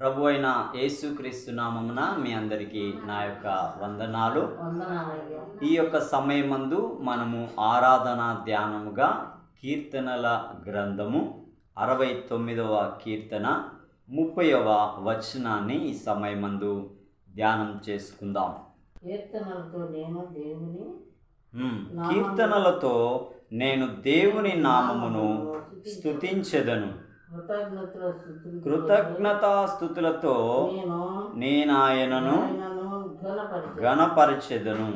ప్రభు అయిన యేసుక్రీస్తు నామమున మీ అందరికీ నా యొక్క వందనాలు. ఈ యొక్క సమయమందు మనము ఆరాధన ధ్యానముగా కీర్తనల గ్రంథము అరవై తొమ్మిదవ కీర్తన ముప్పైవ వచనాన్ని ఈ సమయమందు ధ్యానం చేసుకుందాం. కీర్తనలతో నేను దేవుని. కీర్తనలతో నేను దేవుని నామమును స్థుతులు కృతజ్ఞతాస్థుతులతో నేను నేనాయనను ఆయనను ఘనపరిచి గణపరచెదను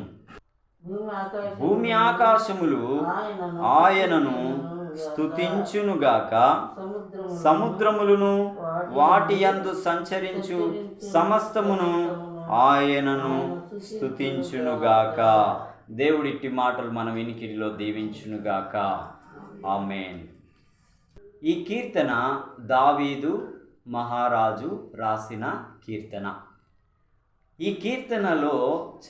భూమి ఆకాశం భూమి ఆకాశములు ఆయనను సముద్రము సముద్రములను వాటి యందు సంచరించు సమస్తమును ఆయనను స్తుతించునుగాక దేవుడిట్టి మాటలు మన వినికిడిలో దీవించునుగాక. ఆమెన్. ఈ కీర్తన దావీదు మహారాజు రాసిన కీర్తన. ఈ కీర్తనలో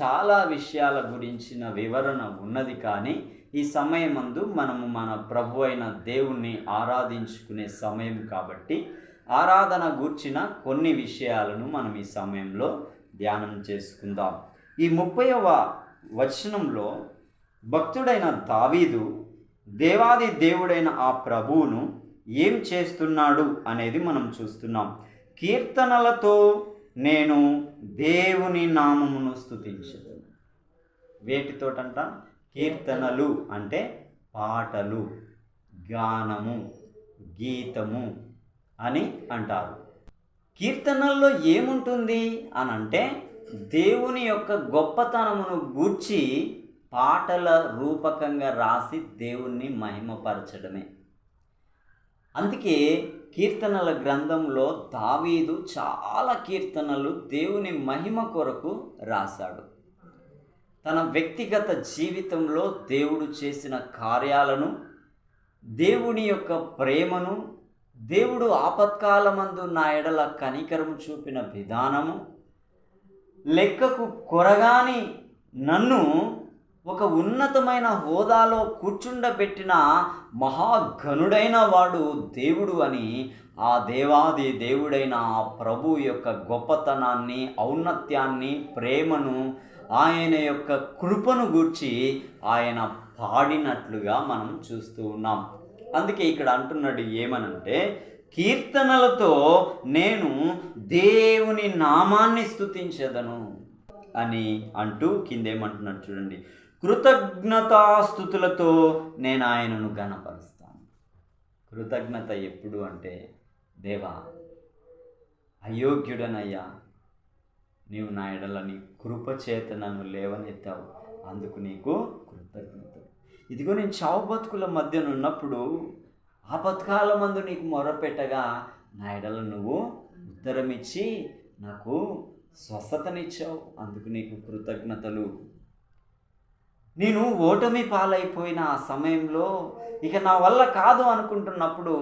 చాలా విషయాల గురించిన వివరణ ఉన్నది కానీ ఈ సమయమందు మనము మన ప్రభు అయిన దేవుణ్ణి ఆరాధించుకునే సమయం కాబట్టి ఆరాధన గూర్చిన కొన్ని విషయాలను మనం ఈ సమయంలో ధ్యానం చేసుకుందాం. ఈ ముప్పైవ వచనంలో భక్తుడైన దావీదు దేవాది దేవుడైన ఆ ప్రభువును ఏం చేస్తున్నాడు అనేది మనం చూస్తున్నాం. కీర్తనలతో నేను దేవుని నామమును స్తుతించదు వేటితోటంట? కీర్తనలు అంటే పాటలు గానము గీతము అని అంటారు. కీర్తనల్లో ఏముంటుంది అని అంటే దేవుని యొక్క గొప్పతనమును గూర్చి పాటల రూపకంగా రాసి దేవుణ్ణి మహిమపరచడమే. అందుకే కీర్తనల గ్రంథంలో దావీదు చాలా కీర్తనలు దేవుని మహిమ కొరకు రాశాడు. తన వ్యక్తిగత జీవితంలో దేవుడు చేసిన కార్యాలను దేవుని యొక్క ప్రేమను దేవుడు ఆపత్కాలమందు నా ఎడల కనికరం చూపిన విధానము లెక్కకు కొరగాని నన్ను ఒక ఉన్నతమైన హోదాలో కూర్చుండబెట్టిన మహాఘనుడైన వాడు దేవుడు అని ఆ దేవాది దేవుడైన ఆ ప్రభు యొక్క గొప్పతనాన్ని ఔన్నత్యాన్ని ప్రేమను ఆయన యొక్క కృపను గూర్చి ఆయన పాడినట్లుగా మనం చూస్తూ ఉన్నాం. అందుకే ఇక్కడ అంటున్నాడు ఏమనంటే కీర్తనలతో నేను దేవుని నామాన్ని స్థుతించదను అని అంటూ కిందేమంటున్నాడు చూడండి. కృతజ్ఞతాస్థుతులతో నేను ఆయనను గణపరుస్తాను. కృతజ్ఞత ఎప్పుడు అంటే దేవా అయోగ్యుడనయ్యా నీవు నా ఎడల నీ కృపచేత నన్ను లేవనెత్తావు. అందుకు నీకు కృతజ్ఞత. ఇదిగో నేను చావు బతుకుల మధ్యన ఉన్నప్పుడు ఆ బతుకాల మందు నీకు మొరపెట్టగా నా ఎడల నువ్వు ఉత్తరం ఇచ్చి నాకు స్వస్థతనిచ్చావు. అందుకు నీకు కృతజ్ఞతలు. నేను ఓటమి పాలైపోయిన ఆ సమయంలో ఇక నా వల్ల కాదు అనుకుంటున్నప్పుడు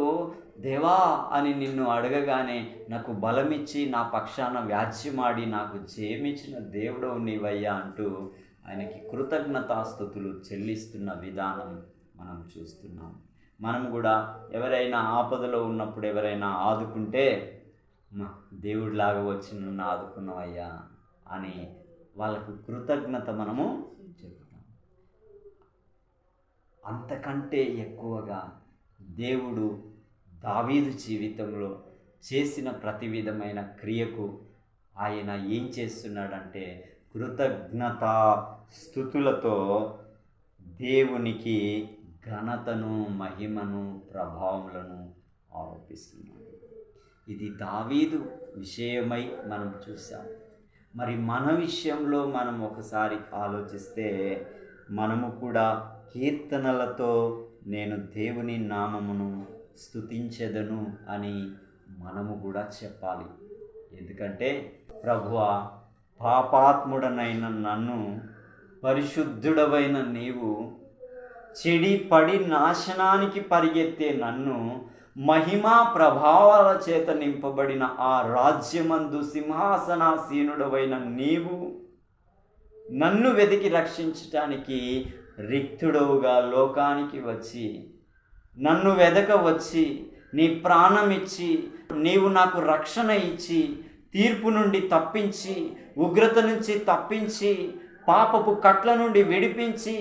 దేవా అని నిన్ను అడగగానే నాకు బలమిచ్చి నా పక్షాన వ్యాజ్యమాడి నాకు జయమిచ్చిన దేవుడవు నీవయ్యా అంటూ ఆయనకి కృతజ్ఞతాస్థుతులు చెల్లిస్తున్న విధానం మనం చూస్తున్నాం. మనం కూడా ఎవరైనా ఆపదలో ఉన్నప్పుడు ఎవరైనా ఆదుకుంటే "మా దేవుడిలాగా వచ్చి నన్ను ఆదుకున్నావయ్యా అని వాళ్ళకు కృతజ్ఞత మనము చెబుతాం అంతకంటే ఎక్కువగా దేవుడు దావీదు జీవితంలో చేసిన ప్రతి విధమైన క్రియకు ఆయన ఏం చేస్తున్నాడంటే కృతజ్ఞత స్థుతులతో దేవునికి ఘనతను మహిమను ప్రభావములను ఆరోపిస్తున్నాడు. ఇది దావీదు విషయమై మనం చూసాం మరి మన విషయంలో మనం ఒకసారి ఆలోచిస్తే మనము కూడా కీర్తనలతో నేను దేవుని నామమును స్తుతించెదను అని మనము కూడా చెప్పాలి. ఎందుకంటే ప్రభువ పాపాత్ముడనైన నన్ను పరిశుద్ధుడవైన నీవు చెడి పడి నాశనానికి పరిగెత్తే నన్ను మహిమా ప్రభావాల చేత నింపబడిన ఆ రాజ్యమందు సింహాసనాసీనుడవైన నీవు నన్ను వెతికి రక్షించటానికి రిక్తుడవుగా లోకానికి వచ్చి నన్ను వెదక వచ్చి నీ ప్రాణమిచ్చి నీవు నాకు రక్షణ ఇచ్చి తీర్పు నుండి తప్పించి ఉగ్రత నుంచి తప్పించి పాపపు కట్ల నుండి విడిపించి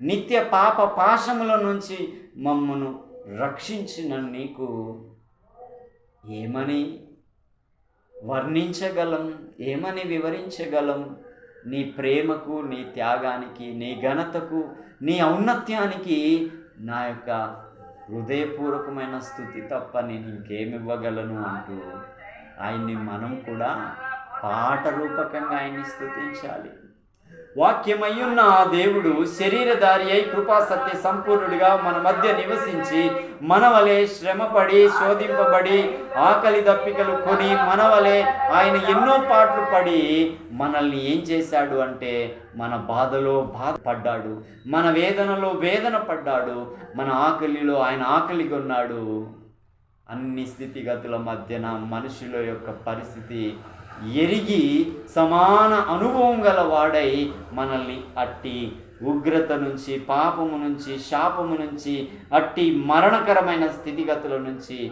నిత్య పాప పాశముల నుంచి మమ్మను రక్షించిన నీకు ఏమని వర్ణించగలం ఏమని వివరించగలం? నీ ప్రేమకు నీ త్యాగానికి నీ ఘనతకు నీ ఔన్నత్యానికి నా యొక్క హృదయపూర్వకమైన స్థుతి తప్ప నేను ఇంకేమివ్వగలను అంటూ ఆయన్ని మనం కూడా పాట రూపకంగా ఆయన్ని స్థుతించాలి. వాక్యమయ్యున్న ఆ దేవుడు శరీరధారి అయి కృపాసత్య సంపూర్ణుడిగా మన మధ్య నివసించి మనవలే శ్రమపడి శోధింపబడి ఆకలి దప్పికలు కొని మనవలే ఆయన ఎన్నో పాటలు పడి మనల్ని ఏం చేశాడు అంటే మన బాధలో బాధపడ్డాడు మన వేదనలో వేదన పడ్డాడు మన ఆకలిలో ఆయన ఆకలి కొన్నాడు. అన్ని స్థితిగతుల మధ్యన మనుషుల యొక్క పరిస్థితి ఎరిగి సమాన అనుభవం గల వాడై మనల్ని అట్టి ఉగ్రత నుంచి పాపము నుంచి శాపము నుంచి అట్టి మరణకరమైన స్థితిగతుల నుంచి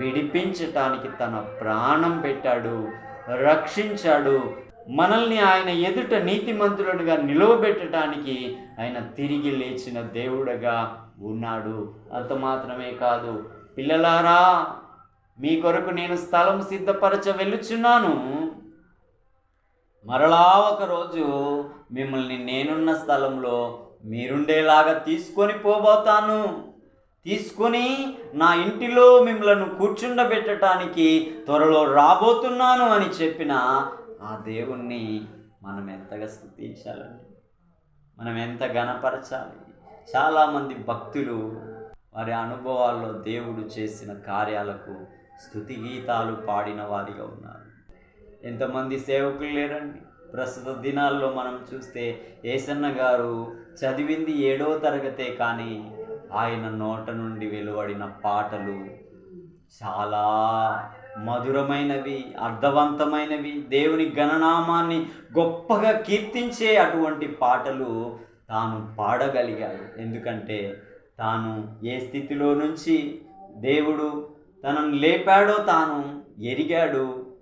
విడిపించటానికి తన ప్రాణం పెట్టాడు రక్షించాడు. మనల్ని ఆయన ఎదుట నీతిమంతులుగా నిలవబెట్టడానికి ఆయన తిరిగి లేచిన దేవుడగా ఉన్నాడు. అంత మాత్రమే కాదు పిల్లలారా మీ కొరకు నేను స్థలం సిద్ధపరచ వెళ్ళుచున్నాను. మరలా ఒక రోజు మిమ్మల్ని నేనున్న స్థలంలో మీరుండేలాగా తీసుకొని పోబోతాను. తీసుకొని నా ఇంటిలో మిమ్మలను కూర్చుండబెట్టడానికి త్వరలో రాబోతున్నాను అని చెప్పిన ఆ దేవుణ్ణి మనం ఎంతగా స్థుతించాలండి. మనం ఎంత గణపరచాలి చాలామంది భక్తులు వారి అనుభవాల్లో దేవుడు చేసిన కార్యాలకు స్థుతి గీతాలు పాడిన వారిగా ఉన్నారు. ఎంతమంది సేవకులు లేరండి. ప్రస్తుత దినాల్లో మనం చూస్తే ఏసన్న గారు చదివింది ఏడో తరగతే కానీ ఆయన నోట నుండి వెలువడిన పాటలు చాలా మధురమైనవి అర్థవంతమైనవి. దేవుని గణనామాన్ని గొప్పగా కీర్తించే అటువంటి పాటలు తాను పాడగలిగాడు ఎందుకంటే తాను ఏ స్థితిలో నుంచి దేవుడు తనను లేపాడో తాను ఎరిగాడు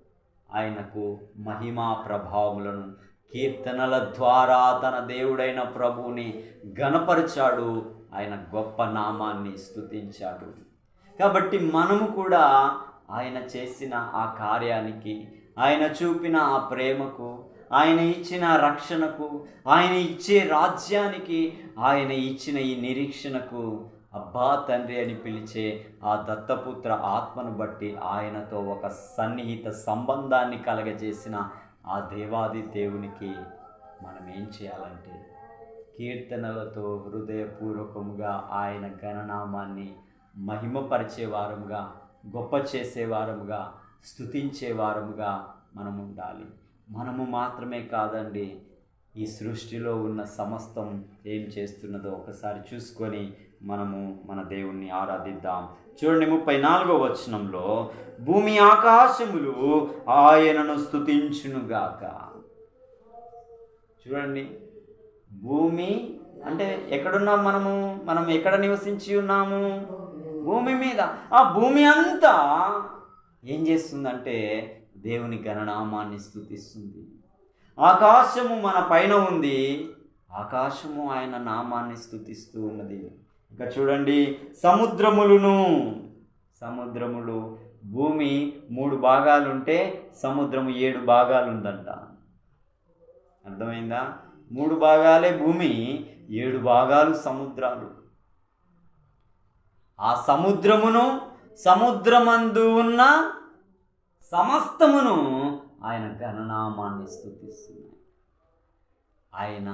ఆయనకు మహిమా ప్రభావములను కీర్తనల ద్వారా తన దేవుడైన ప్రభువుని గణపరిచాడు ఆయన గొప్ప నామాన్ని స్తుతించాడు. కాబట్టి మనము కూడా ఆయన చేసిన ఆ కార్యానికి ఆయన చూపిన ఆ ప్రేమకు ఆయన ఇచ్చిన రక్షణకు ఆయన ఇచ్చే రాజ్యానికి ఆయన ఇచ్చిన ఈ నిరీక్షణకు అబ్బా తండ్రి అని పిలిచే ఆ దత్తపుత్ర ఆత్మను బట్టి ఆయనతో ఒక సన్నిహిత సంబంధాన్ని కలగజేసిన ఆ దేవాది దేవునికి మనం ఏం చేయాలంటే కీర్తనలతో హృదయపూర్వకముగా ఆయన గణనామాన్ని మహిమపరిచే వారముగా గొప్ప చేసేవారముగా స్థుతించేవారముగా స్తుతించే వారముగా మనం ఉండాలి. మనము మాత్రమే కాదండి ఈ సృష్టిలో ఉన్న సమస్తం ఏం చేస్తున్నదో ఒకసారి చూసుకొని మనము మన దేవుణ్ణి ఆరాధిద్దాం. చూడండి ముప్పై నాలుగో వచనంలో భూమి ఆకాశములు ఆయనను స్థుతించునుగాక చూడండి భూమి అంటే ఎక్కడున్నాం మనము? మనం ఎక్కడ నివసించి ఉన్నాము? భూమి మీద. ఆ భూమి అంతా ఏం చేస్తుందంటే దేవుని గణనామాన్ని స్థుతిస్తుంది ఆకాశము మన పైన ఉంది ఆకాశము ఆయన నామాన్ని స్థుతిస్తూ ఉన్నది. ఇంకా చూడండి సముద్రములను. సముద్రములు భూమి మూడు భాగాలు ఉంటే సముద్రము ఏడు భాగాలు ఉందంట అర్థమైందా? మూడు భాగాలే భూమి ఏడు భాగాలు సముద్రాలు. ఆ సముద్రమును సముద్రమందు ఉన్న సమస్తమును ఆయన ఘననామాన్ని స్థుతిస్తున్నాయి ఆయన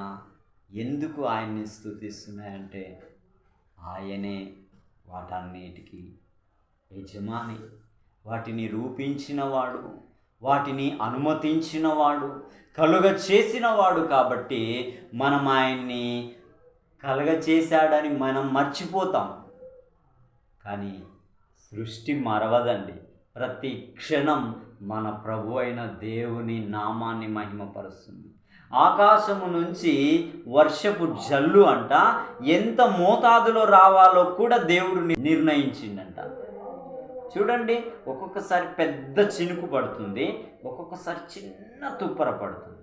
ఎందుకు ఆయన్ని స్థుతిస్తున్నాయంటే ఆయనే వాటన్నిటికీ యజమాని. వాటిని రూపించినవాడు వాటిని అనుమతించినవాడు కలుగ చేసినవాడు కాబట్టి మనం ఆయన్ని కలుగ చేశాడని మనం మర్చిపోతాం. కానీ సృష్టి మరవదండి. ప్రతి క్షణం మన ప్రభు అయిన దేవుని నామాన్ని మహిమపరుస్తుంది. ఆకాశము నుంచి వర్షపు జల్లు అంట. ఎంత మోతాదులో రావాలో కూడా దేవుడు ని- నిర్ణయించిండంట చూడండి ఒక్కొక్కసారి పెద్ద చినుకు పడుతుంది. ఒక్కొక్కసారి చిన్న తుప్పర పడుతుంది.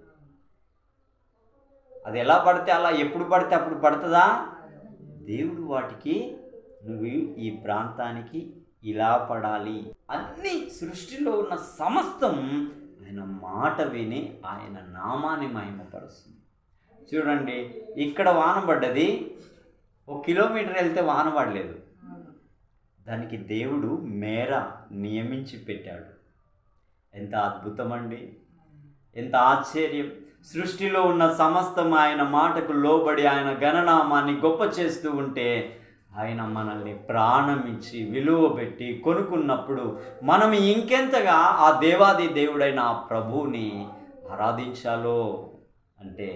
అది ఎలా పడితే అలా ఎప్పుడు పడితే అప్పుడు పడుతుందా? దేవుడు వాటికి నువ్వు ఈ ప్రాంతానికి ఇలా పడాలి. అన్ని సృష్టిలో ఉన్న సమస్తం ఆయన మాట విని ఆయన నామాన్ని మహిమపరుస్తుంది. చూడండి ఇక్కడ వాన పడ్డది. ఒక కిలోమీటర్ వెళ్తే వాన పడలేదు. దానికి దేవుడు మేర నియమించి పెట్టాడు. ఎంత అద్భుతమండి. ఎంత ఆశ్చర్యం. సృష్టిలో ఉన్న సమస్తం ఆయన మాటకు లోబడి ఆయన గణనామాన్ని గొప్ప చేస్తూ ఉంటే ఆయన మనల్ని ప్రాణం ఇచ్చి విలువ పెట్టి కొనుక్కున్నప్పుడు మనం ఇంకెంతగా ఆ దేవాది దేవుడైన ఆ ప్రభువుని ఆరాధించాలో అంటే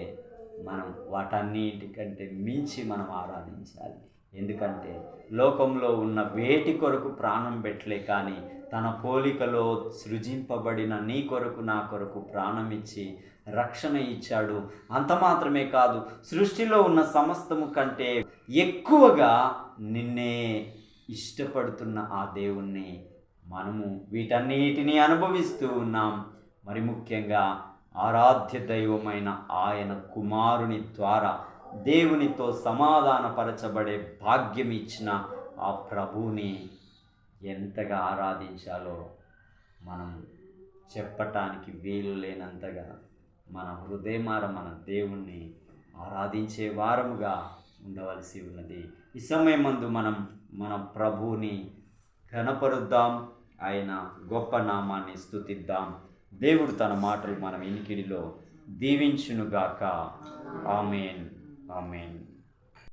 మనం వాటన్నిటికంటే మించి మనం ఆరాధించాలి. ఎందుకంటే లోకంలో ఉన్న వేటి కొరకు ప్రాణం పెట్టలే కానీ తన పోలికలో సృజింపబడిన నీ కొరకు నా కొరకు ప్రాణం ఇచ్చి రక్షణ ఇచ్చాడు. అంత మాత్రమే కాదు సృష్టిలో ఉన్న సమస్తము కంటే ఎక్కువగా నిన్నే ఇష్టపడుతున్న ఆ దేవుణ్ణి మనము వీటన్నిటిని అనుభవిస్తూ ఉన్నాం. మరి ముఖ్యంగా ఆరాధ్య దైవమైన ఆయన కుమారుని ద్వారా దేవునితో సమాధానపరచబడే భాగ్యం ఇచ్చిన ఆ ప్రభువుని ఎంతగా ఆరాధించాలో మనం చెప్పటానికి వీలు లేనంతగా మన హృదయమార మన దేవుణ్ణి ఆరాధించే వారముగా ఉండవలసి ఉన్నది. ఈ సమయమందు మనం మన ప్రభువుని కనపరుద్దాం ఆయన గొప్ప నామాన్ని స్తుతిద్దాం. దేవుడు తన మాటలు మనం ఇనికిడిలో దీవించునుగాక. ఆమెన్. ఆమెన్.